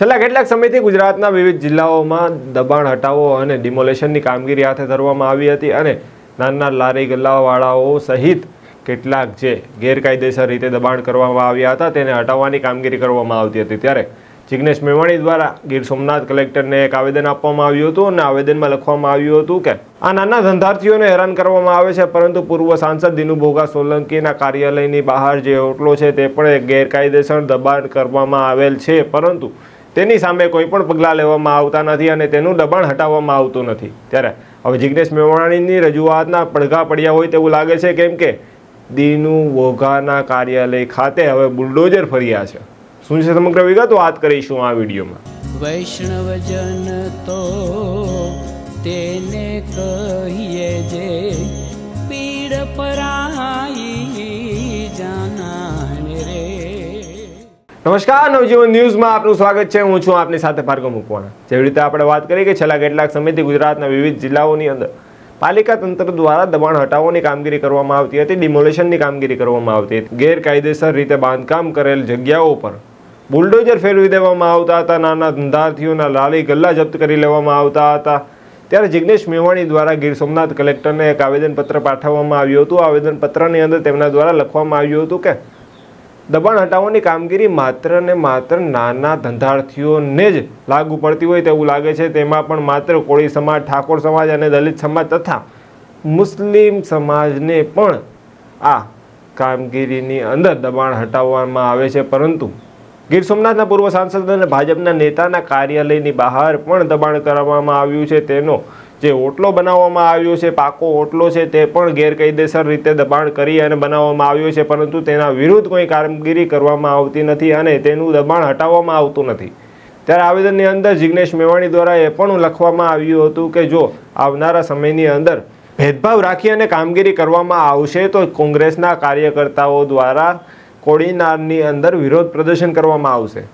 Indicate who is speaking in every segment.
Speaker 1: છેલ્લા કેટલાક સમયથી ગુજરાતના વિવિધ જિલ્લાઓમાં દબાણ હટાવો અને ડિમોલેશનની કામગીરી હાથે ધરવામાં આવી હતી અને નાના લારી ગલ્લાવાળાઓ સહિત કેટલાક જે ગેરકાયદેસર રીતે દબાણ કરવામાં આવ્યા હતા, તેને હટાવવાની કામગીરી કરવામાં આવતી હતી. ત્યારે જિગ્નેશ મેવાણી દ્વારા ગીર સોમનાથ કલેક્ટરને એક આવેદન આપવામાં આવ્યું હતું અને આવેદનમાં લખવામાં આવ્યું હતું કે, આ નાના ધંધાર્થીઓને હેરાન કરવામાં આવે છે, પરંતુ પૂર્વ સાંસદ દિનુ ભોગા સોલંકીના કાર્યાલયની બહાર જે હોટલો છે, તે પણ એક ગેરકાયદેસર દબાણ કરવામાં આવેલ છે. પરંતુ તેની સામે કોઈ પણ પગલાં લેવામાં આવતા નથી અને તેનું દબાણ હટાવવામાં આવતું નથી. ત્યારે હવે જિગ્નેશ મેવાણીની રજૂઆતના પડઘા પડ્યા હોય તેવું લાગે છે, કેમ કે દીનુ વોઘાના કાર્યાલય ખાતે હવે બુલડોઝર ફર્યા છે. શું છે સમગ્ર વિગત? વાત કરીશું આ વિડીયોમાં.
Speaker 2: વૈષ્ણવજન તો તેને કહીએ
Speaker 1: નમસ્કાર, નવજીવન ન્યૂઝમાં આપનું સ્વાગત છે. હું છું આપની સાથે ભાર્ગવ મુકવાણા. જેવી રીતે આપણે વાત કરી કે છેલ્લા કેટલાક સમયથી ગુજરાતના વિવિધ જિલ્લાઓની અંદર પાલિકા તંત્ર દ્વારા દબાણ હટાવવાની કામગીરી કરવામાં આવતી હતી, ડિમોલેશનની કામગીરી કરવામાં આવતી હતી. ગેરકાયદેસર રીતે બાંધકામ કરેલ જગ્યાઓ પર બુલડોઝર ફેરવી દેવામાં આવતા હતા, નાના ધંધાર્થીઓના લાલી ગલ્લા જપ્ત કરી લેવામાં આવતા હતા. ત્યારે જિગ્નેશ મેવાણી દ્વારા ગીર સોમનાથ કલેક્ટરને એક આવેદનપત્ર પાઠવવામાં આવ્યું હતું. આવેદનપત્રની અંદર તેમના દ્વારા લખવામાં આવ્યું હતું કે દબાણ હટાવવાની કામગીરી માત્ર ને માત્ર નાના ધંધાર્થીઓને જ લાગુ પડતી હોય તેવું લાગે છે. તેમાં પણ માત્ર કોળી સમાજ, ઠાકોર સમાજ અને દલિત સમાજ તથા મુસ્લિમ સમાજને પણ આ કામગીરીની અંદર દબાણ હટાવવામાં આવે છે. પરંતુ ગીર સોમનાથના પૂર્વ સાંસદ અને ભાજપના નેતાના કાર્યાલયની બહાર પણ દબાણ કરવામાં આવ્યું છે. તેનો જે ઓટલો બનાવવામાં આવ્યો છે, પાકો ઓટલો છે, તે પણ ગેરકાયદેસર રીતે દબાણ કરી અને બનાવવામાં આવ્યો છે, પરંતુ તેના વિરુદ્ધ કોઈ કામગીરી કરવામાં આવતી નથી અને તેનું દબાણ હટાવવામાં આવતું નથી. ત્યારે આવેદનની અંદર જિગ્નેશ મેવાણી દ્વારા એ પણ લખવામાં આવ્યું હતું કે જો આવનારા સમયની અંદર ભેદભાવ રાખી અને કામગીરી કરવામાં આવશે, તો કોંગ્રેસના કાર્યકર્તાઓ દ્વારા કોડીનારની અંદર વિરોધ પ્રદર્શન કરવામાં આવશે.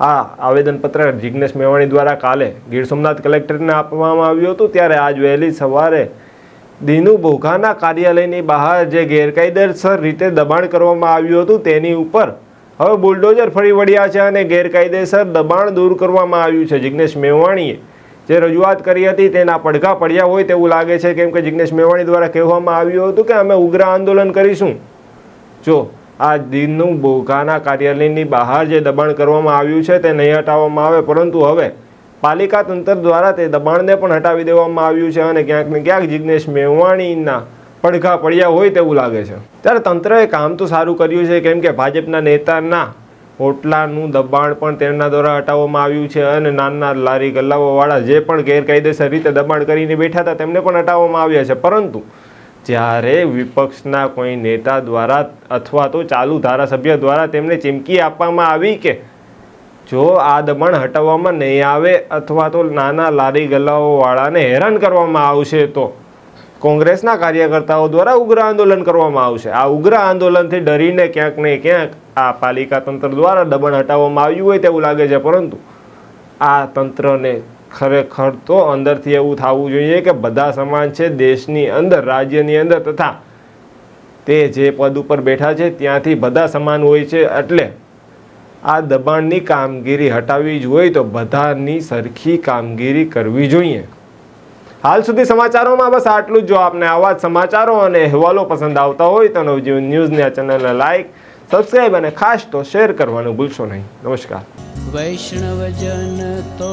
Speaker 1: આ આવેદનપત્ર જિગ્નેશ મેવાણી દ્વારા કાલે ગીર સોમનાથ કલેક્ટરને આપવામાં આવ્યું હતું. ત્યારે આજ વહેલી સવારે દીનુ બોઘાના કાર્યાલયની બહાર જે ગેરકાયદેસર રીતે દબાણ કરવામાં આવ્યું હતું, તેની ઉપર હવે બુલડોઝર ફરી વળ્યા છે અને ગેરકાયદેસર દબાણ દૂર કરવામાં આવ્યું છે. જિગ્નેશ મેવાણીએ જે રજૂઆત કરી હતી, તેના પડઘા પડ્યા હોય તેવું લાગે છે. કેમ કે જિગ્નેશ મેવાણી દ્વારા કહેવામાં આવ્યું હતું કે અમે ઉગ્ર આંદોલન કરીશું. જો આ દિનનું બોઘાના કાર્યાલયની બહાર જે દબાણ કરવામાં આવ્યું છે તે નહીં હટાવવામાં આવે, પરંતુ હવે પાલિકા તંત્ર દ્વારા તે દબાણને પણ હટાવી દેવામાં આવ્યું છે અને ક્યાંક ને ક્યાંક જિગ્નેશ મેવાણીના પડઘા પડ્યા હોય તેવું લાગે છે. ત્યારે તંત્રએ કામ તો સારું કર્યું છે, કેમ કે ભાજપના નેતાના હોટલાનું દબાણ પણ તેમના દ્વારા હટાવવામાં આવ્યું છે અને નાના લારી ગલ્લાઓવાળા જે પણ ગેરકાયદેસર રીતે દબાણ કરીને બેઠા હતા તેમને પણ હટાવવામાં આવ્યા છે. પરંતુ જ્યારે વિપક્ષના કોઈ નેતા દ્વારા અથવા તો ચાલુ ધારાસભ્ય દ્વારા તેમને ચીમકી આપવામાં આવી કે જો આ દબાણ હટાવવામાં નહીં આવે અથવા તો નાના લારી ગલ્લાઓવાળાને હેરાન કરવામાં આવશે તો કોંગ્રેસના કાર્યકર્તાઓ દ્વારા ઉગ્ર આંદોલન કરવામાં આવશે. આ ઉગ્ર આંદોલનથી ડરીને ક્યાંક ને ક્યાંક આ પાલિકા તંત્ર દ્વારા દબાણ હટાવવામાં આવ્યું હોય તેવું લાગે છે, પરંતુ આ તંત્રને ખરેખર તો અંદરથી એવું થવું જોઈએ કે બધા સમાન છે, દેશની અંદર, રાજ્યની અંદર તથા તે જે પદ ઉપર બેઠા છે, ત્યાંથી બધા સમાન હોય છે એટલે આ દબાણની કામગીરી હટાવવી જ હોય તો બધાની સરખી કામગીરી કરવી જોઈએ. હાલ સુધી સમાચારોમાં બસ આટલું જ. જો આપને આવા જ સમાચારો અને અહેવાલો પસંદ આવતા હોય તો નવજીવન ન્યૂઝની આ ચેનલને લાઈક સબસ્ક્રાઈબ અને ખાસ તો શેર કરવાનું ભૂલશો નહીં. નમસ્કાર.
Speaker 2: વૈષ્ણવજન તો